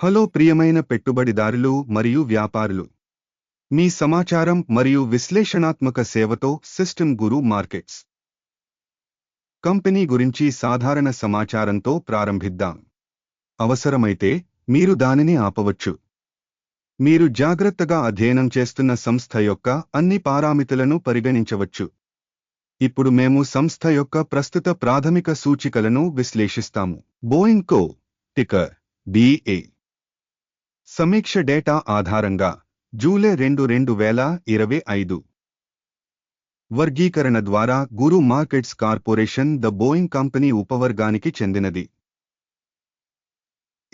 Hello ప్రియమైన పెట్టుబడిదారులు మరియు వ్యాపారులు. మీ సమాచారం మరియు విశ్లేషణాత్మక సేవతో సిస్టమ్ గురు మార్కెట్స్. కంపెనీ గురించి సాధారణ సమాచారంతో ప్రారంభిద్దాం. అవసరమైతే మీరు దానిని ఆపవచ్చు. మీరు జాగ్రత్తగా అధ్యయనం చేస్తున్న సంస్థ యొక్క అన్ని పారామితులను పరిగణించవచ్చు. ఇప్పుడు మేము సంస్థ యొక్క ప్రస్తుత ప్రాథమిక సూచికలను విశ్లేషిస్తాము. బోయింగ్ కో టికర్ బిఏ సమీక్ష డేటా ఆధారంగా జూలై రెండు రెండు వేల ఇరవై ఐదు. వర్గీకరణ ద్వారా Guru Markets corporation the Boeing company ఉపవర్గానికి చెందినది.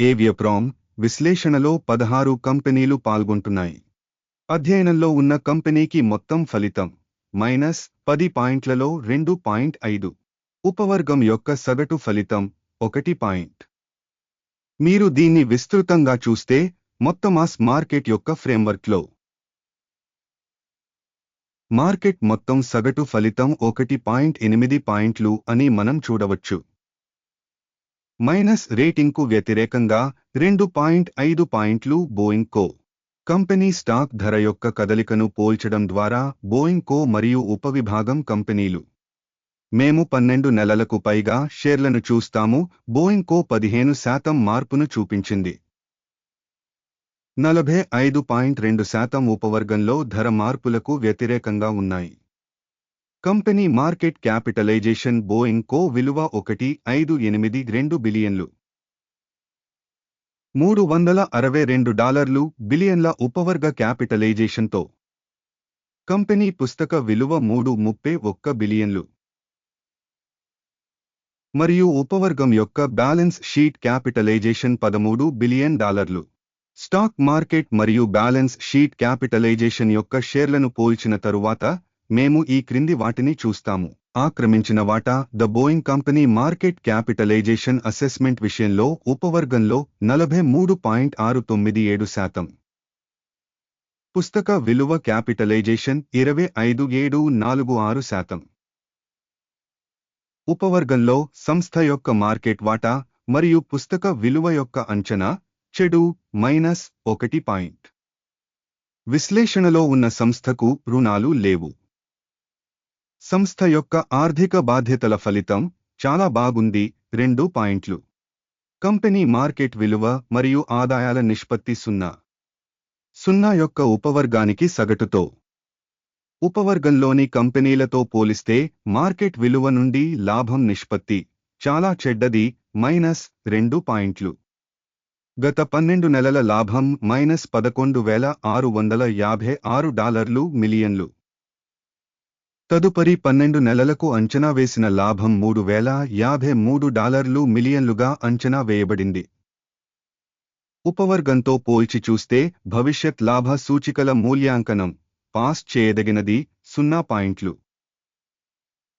ఏవియప్రామ్ విశ్లేషణలో పదహారు కంపెనీలు పాల్గొంటున్నాయి. అధ్యయనంలో ఉన్న కంపెనీకి మొత్తం ఫలితం మైనస్ పది పాయింట్లలో రెండు పాయింట్ ఐదు. ఉపవర్గం యొక్క సగటు ఫలితం ఒకటి పాయింట్. మీరు దీన్ని విస్తృతంగా చూస్తే మొత్తం మాస్ మార్కెట్ యొక్క ఫ్రేమ్వర్క్లో. మార్కెట్ మొత్తం సగటు ఫలితం ఒకటి పాయింట్ ఎనిమిది పాయింట్లు అని మనం చూడవచ్చు. మైనస్ రేటింగ్కు వ్యతిరేకంగా రెండు పాయింట్ ఐదు పాయింట్లు బోయింగ్ కో. కంపెనీ స్టాక్ ధర యొక్క కదలికను పోల్చడం ద్వారా బోయింగ్ కో మరియు ఉపవిభాగం కంపెనీలు. మేము పన్నెండు నెలలకు పైగా షేర్లను చూస్తాము బోయింగ్ కో పదిహేను శాతం మార్పును చూపించింది. నలభై ఐదు పాయింట్ రెండు శాతం ఉపవర్గంలో ధర మార్పులకు వ్యతిరేకంగా ఉన్నాయి. Company market capitalisation Boeing Co విలువ ఒకటి ఐదు ఎనిమిది రెండు బిలియన్లు. మూడు వందల అరవై రెండు డాలర్లు బిలియన్ల ఉపవర్గ క్యాపిటలైజేషన్తో. కంపెనీ పుస్తక విలువ మూడు ముప్పై ఒక్క బిలియన్లు. మరియు ఉపవర్గం యొక్క బ్యాలెన్స్ షీట్ క్యాపిటలైజేషన్ పదమూడు బిలియన్ డాలర్లు. స్టాక్ మార్కెట్ మరియు బ్యాలెన్స్ షీట్ క్యాపిటలైజేషన్ యొక్క షేర్లను పోల్చిన తరువాత మేము ఈ క్రింది వాటిని చూస్తాము. ఆక్రమించిన వాటా the Boeing company market capitalisation assessment విషయంలో ఉపవర్గంలో నలభై మూడు పాయింట్ ఆరు తొమ్మిది ఏడు శాతం. పుస్తక విలువ క్యాపిటలైజేషన్ ఇరవై ఐదు ఏడు నాలుగు ఆరు శాతం. ఉపవర్గంలో సంస్థ యొక్క మార్కెట్ వాటా మరియు పుస్తక విలువ యొక్క అంచనా చెడు మైనస్ ఒకటి పాయింట్. విశ్లేషణలో ఉన్న సంస్థకు రుణాలు లేవు. సంస్థ యొక్క ఆర్థిక బాధ్యతల ఫలితం చాలా బాగుంది రెండు పాయింట్లు. కంపెనీ మార్కెట్ విలువ మరియు ఆదాయాల నిష్పత్తి సున్నా. సున్నా యొక్క ఉపవర్గానికి సగటుతో. ఉపవర్గంలోని కంపెనీలతో పోలిస్తే మార్కెట్ విలువ నుండి లాభం నిష్పత్తి చాలా చెడ్డది మైనస్ రెండు పాయింట్లు. గత పన్నెండు నెలల లాభం మైనస్ పదకొండు వేల ఆరు వందల యాభై ఆరు డాలర్లు మిలియన్లు. తదుపరి పన్నెండు నెలలకు అంచనా వేసిన లాభం మూడు వేల యాభై మూడు డాలర్లు మిలియన్లుగా అంచనా వేయబడింది. ఉపవర్గంతో పోల్చి చూస్తే భవిష్యత్ లాభ సూచికల మూల్యాంకనం పాస్ చేయదగినది సున్నా పాయింట్లు.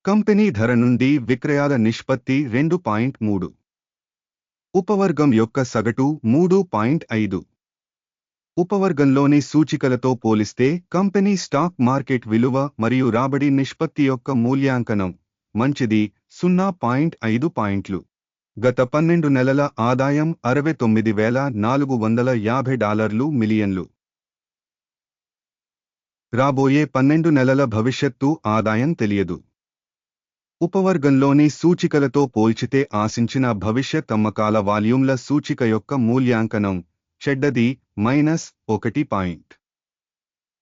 కంపెనీ ధర నుండి విక్రయాల నిష్పత్తి రెండు పాయింట్ మూడు. ఉపవర్గం యొక్క సగటు మూడు పాయింట్ ఐదు. ఉపవర్గంలోని సూచికలతో పోలిస్తే కంపెనీ స్టాక్ మార్కెట్ విలువ మరియు రాబడి నిష్పత్తి యొక్క మూల్యాంకనం మంచిది సున్నా పాయింట్ ఐదు పాయింట్లు. గత పన్నెండు నెలల ఆదాయం అరవై తొమ్మిది వేల నాలుగు వందల యాభై డాలర్లు మిలియన్లు. రాబోయే పన్నెండు నెలల భవిష్యత్తు ఆదాయం తెలియదు. ఉపవర్గంలోని సూచికలతో పోల్చితే ఆశించిన భవిష్యత్ అమ్మకాల వాల్యూమ్ల సూచిక యొక్క మూల్యాంకనం చెడ్డది మైనస్ ఒకటి పాయింట్.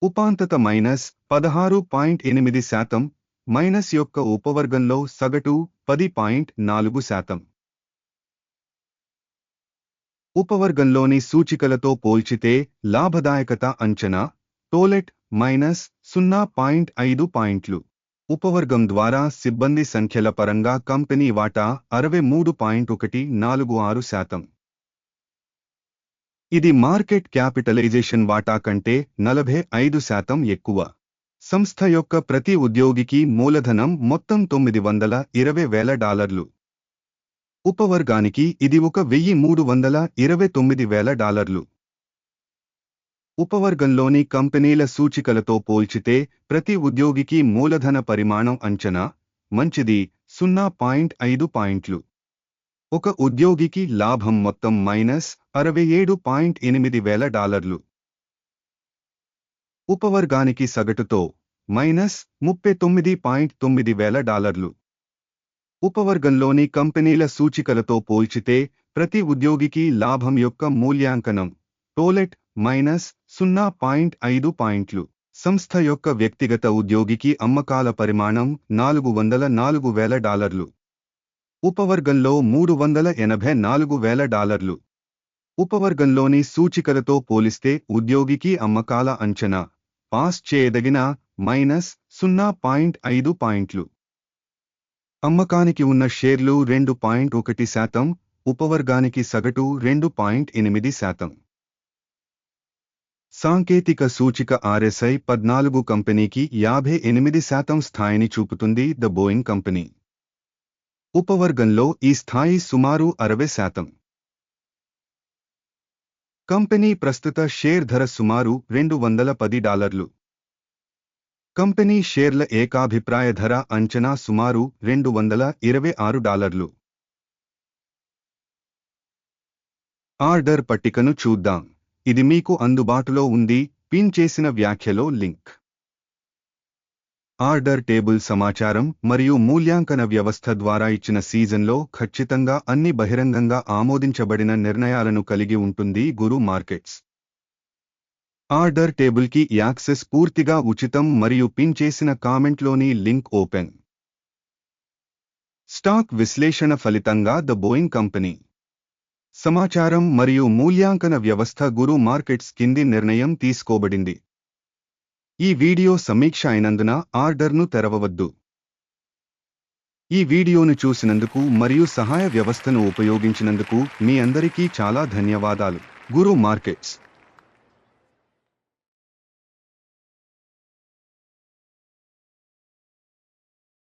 ఉపాంతత మైనస్ పదహారు పాయింట్ ఎనిమిది శాతం మైనస్ యొక్క ఉపవర్గంలో సగటు పది పాయింట్ నాలుగు శాతం. ఉపవర్గంలోని సూచికలతో పోల్చితే లాభదాయకత అంచనా టోలెట్ మైనస్ సున్నా పాయింట్ ఐదు పాయింట్లు. ఉపవర్గం ద్వారా సిబ్బంది సంఖ్యల పరంగా కంపెనీ వాటా అరవై మూడు పాయింట్ ఒకటి నాలుగు ఆరు శాతం. ఇది మార్కెట్ క్యాపిటలైజేషన్ వాటా కంటే నలభై ఐదు శాతం ఎక్కువ. సంస్థ యొక్క ప్రతి ఉద్యోగికి మూలధనం మొత్తం తొమ్మిది వందల ఇరవై వేల డాలర్లు. ఉపవర్గానికి ఇది ఒక వెయ్యి మూడు వందల ఇరవై తొమ్మిది వేల డాలర్లు. ఉపవర్గంలోని కంపెనీల సూచికలతో పోల్చితే ప్రతి ఉద్యోగికి మూలధన పరిమాణం అంచనా మంచిది సున్నా పాయింట్ ఐదు పాయింట్లు. ఒక ఉద్యోగికి లాభం మొత్తం మైనస్ అరవై ఏడు పాయింట్ ఎనిమిది వేల డాలర్లు. ఉపవర్గానికి సగటుతో మైనస్ ముప్పై తొమ్మిది పాయింట్ తొమ్మిది వేల డాలర్లు. ఉపవర్గంలోని కంపెనీల సూచికలతో పోల్చితే ప్రతి ఉద్యోగికి లాభం యొక్క మూల్యాంకనం టోలెట్ మైనస్ సున్నా పాయింట్ ఐదు పాయింట్లు. సంస్థ యొక్క వ్యక్తిగత ఉద్యోగికి అమ్మకాల పరిమాణం నాలుగు వందల నాలుగు వేల డాలర్లు. ఉపవర్గంలో మూడు వందల ఎనభై నాలుగు వేల డాలర్లు. ఉపవర్గంలోని సూచికలతో పోలిస్తే ఉద్యోగికి అమ్మకాల అంచనా పాస్ చేయదగిన మైనస్ సున్నా పాయింట్ ఐదు పాయింట్లు. అమ్మకానికి ఉన్న షేర్లు రెండు పాయింట్ ఒకటి శాతం ఉపవర్గానికి సగటు రెండు పాయింట్ ఎనిమిది శాతం. సాంకేతిక సూచిక ఆర్ఎస్ఐ పద్నాలుగు కంపెనీకి యాభై ఎనిమిది శాతం స్థాయిని చూపుతుంది ద బోయింగ్ కంపెనీ. ఉపవర్గంలో ఈ స్థాయి సుమారు అరవై శాతం. కంపెనీ ప్రస్తుత షేర్ ధర సుమారు రెండు వందల పది డాలర్లు. కంపెనీ షేర్ల ఏకాభిప్రాయ ధర అంచనా సుమారు రెండు వందల ఇరవై ఆరు డాలర్లు. ఆర్డర్ పట్టికను చూద్దాం. ఇది మీకు అందుబాటులో ఉంది పిన్ చేసిన వ్యాఖ్యలో లింక్. ఆర్డర్ టేబుల్ సమాచారం మరియు మూల్యాంకన వ్యవస్థ ద్వారా ఇచ్చిన సీజన్లో ఖచ్చితంగా అన్ని బహిరంగంగా ఆమోదించబడిన నిర్ణయాలను కలిగి ఉంటుంది గురు మార్కెట్స్. ఆర్డర్ టేబుల్కి యాక్సెస్ పూర్తిగా ఉచితం మరియు పిన్ చేసిన కామెంట్లోని లింక్ ఓపెన్. స్టాక్ విశ్లేషణ ఫలితంగా ద బోయింగ్ కంపెనీ. సమాచారం మరియు మూల్యాంకన వ్యవస్థ గురు మార్కెట్స్ కింది నిర్ణయం తీసుకోబడింది. ఈ వీడియో సమీక్ష అయినందున ఆర్డర్ను తెరవవద్దు. ఈ వీడియోను చూసినందుకు మరియు సహాయ వ్యవస్థను ఉపయోగించినందుకు మీ అందరికీ చాలా ధన్యవాదాలు. గురు మార్కెట్స్